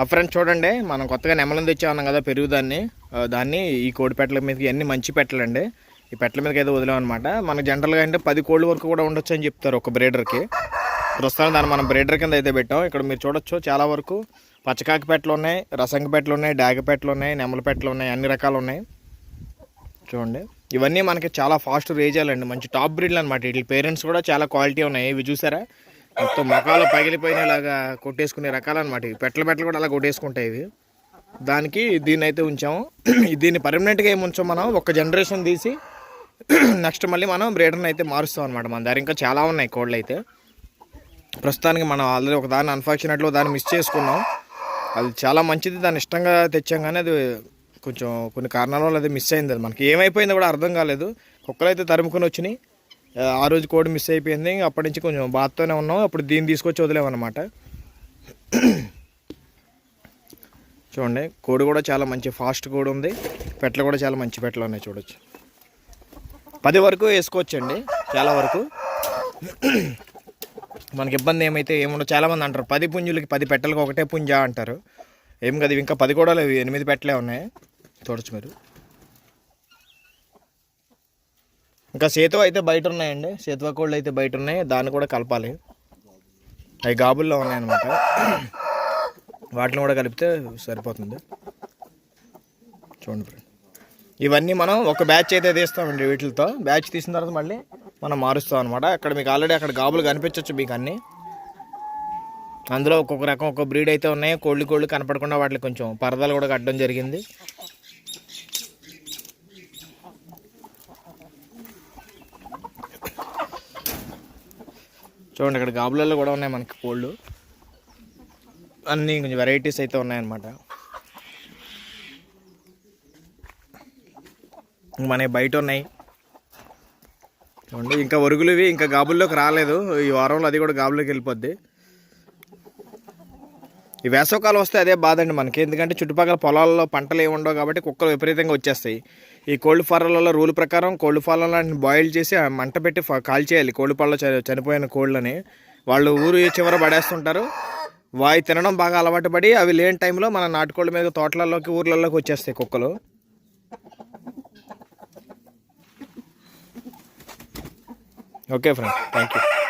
ఆ ఫ్రెండ్స్ చూడండి మనం కొత్తగా నెమలం తెచ్చామన్నాం కదా పెరుగుదాన్ని దాన్ని. ఈ కోడి పెట్టల మీదకి అన్ని మంచి పెట్టలండి. ఈ పెట్టల మీదకి అయితే వదిలేమన్నమాట మనకు జనరల్గా అంటే పది కోళ్ళ వరకు కూడా ఉండొచ్చు అని చెప్తారు ఒక బ్రేడర్కి. ప్రస్తుతం దాన్ని మనం బ్రేడర్ కింద అయితే పెట్టాం. ఇక్కడ మీరు చూడొచ్చు చాలా వరకు పచ్చకాకి పెట్టలు ఉన్నాయి రసంగి పెట్టలు ఉన్నాయి డాగ పెట్టలు ఉన్నాయి నెమల పెట్టలు ఉన్నాయి అన్ని రకాలు ఉన్నాయి. చూడండి. ఇవన్నీ మనకి చాలా ఫాస్ట్ రేజాలండి మంచి టాప్ బ్రీడ్లు అనమాట వీటి పేరెంట్స్ కూడా చాలా క్వాలిటీ ఉన్నాయి. ఇవి చూసారా? మొత్తం మొఖాలు పగిలిపోయినలాగా కొట్టేసుకునే రకాలు అనమాట ఇవి పెట్టలు పెట్టలు కూడా అలా కొట్టేసుకుంటాయి ఇవి. దానికి దీన్ని అయితే ఉంచాము దీన్ని పర్మనెంట్గా ఏమి ఉంచాం మనం? ఒక జనరేషన్ తీసి నెక్స్ట్ మళ్ళీ మనం బ్రీడర్ని అయితే మారుస్తాం అనమాట మన దగ్గర ఇంకా చాలా ఉన్నాయి కోళ్ళు అయితే. ప్రస్తుతానికి మనం ఆల్రెడీ ఒక దాన్ని అన్ఫార్చునేట్లో దాన్ని మిస్ చేసుకున్నాం. అది చాలా మంచిది. దాన్ని ఇష్టంగా తెచ్చాం కానీ అది కొంచెం కొన్ని కారణాల వల్ల అది మిస్ అయింది అది. మనకి ఏమైపోయిందో కూడా అర్థం కాలేదు. కుక్కలు అయితే తరుముకొని వచ్చినాయి. ఆ, రోజు కోడి మిస్ అయిపోయింది. అప్పటి నుంచి కొంచెం బాధతోనే ఉన్నాం. అప్పుడు దీన్ని తీసుకొచ్చి వదిలేమన్నమాట చూడండి కోడి కూడా చాలా మంచి ఫాస్ట్ కోడి ఉంది. పెట్టలు కూడా చాలా మంచి పెట్టలు ఉన్నాయి చూడొచ్చు. పది వరకు వేసుకోవచ్చండి చాలా వరకు. మనకి ఇబ్బంది ఏమైతే ఏముండదు. చాలామంది అంటారు పది పుంజులకి పది పెట్టలకు ఒకటే పుంజ అంటారు. ఏం కదా ఇంకా పది కూడా లేవు ఎనిమిది పెట్టలే ఉన్నాయి. చూడొచ్చు మీరు. ఇంకా సేతువ అయితే బయట ఉన్నాయండి సేతువ కోళ్ళు అయితే బయట ఉన్నాయి దాన్ని కూడా కలపాలి. అవి గాబుల్లో ఉన్నాయన్నమాట. వాటిని కూడా కలిపితే సరిపోతుంది. చూడండి ఫ్రెండ్. ఇవన్నీ మనం ఒక బ్యాచ్ అయితే తీస్తామండి వీటితో. బ్యాచ్ తీసిన తర్వాత మళ్ళీ మనం మారుస్తాం అనమాట అక్కడ మీకు ఆల్రెడీ అక్కడ గాబులు కనిపించవచ్చు మీకు అన్నీ. అందులో ఒక్కొక్క రకం ఒక్కొక్క బ్రీడ్ అయితే ఉన్నాయి. కోళ్ళు కోళ్ళు కనపడకుండా వాటికి కొంచెం పరదాలు కూడా కట్టడం జరిగింది. చూడండి ఇక్కడ గాబులలో కూడా ఉన్నాయి మనకి కోళ్ళు. అన్నీ కొంచెం వెరైటీస్ అయితే ఉన్నాయన్నమాట. మన బయట ఉన్నాయి. చూడండి ఇంకా ఒరుగులువి ఇంకా గాబుల్లోకి రాలేదు. ఈ వారంలో అది కూడా గాబులోకి వెళ్ళిపోద్ది. ఈ వేసవకాలం వస్తే అదే బాధ అండి మనకి. ఎందుకంటే చుట్టుపక్కల పొలాల్లో పంటలు ఏమి ఉండవు కాబట్టి కుక్కలు విపరీతంగా వచ్చేస్తాయి. ఈ కోల్డ్ ఫారాలలో రూల్ ప్రకారం కోల్డ్ ఫారాలను బాయిల్ చేసి మంట పెట్టి కాల్చేయాలి కోల్డ్ పాలలో చ- చనిపోయిన కోళ్ళని. వాళ్ళు ఊరు చివర పడేస్తుంటారు. వాయి తినడం బాగా అలవాటు పడి అవి లేని టైంలో మన నాటుకోళ్ళ మీద తోటలలోకి ఊర్లలోకి వచ్చేస్తాయి కుక్కలు. Okay friend. Thank you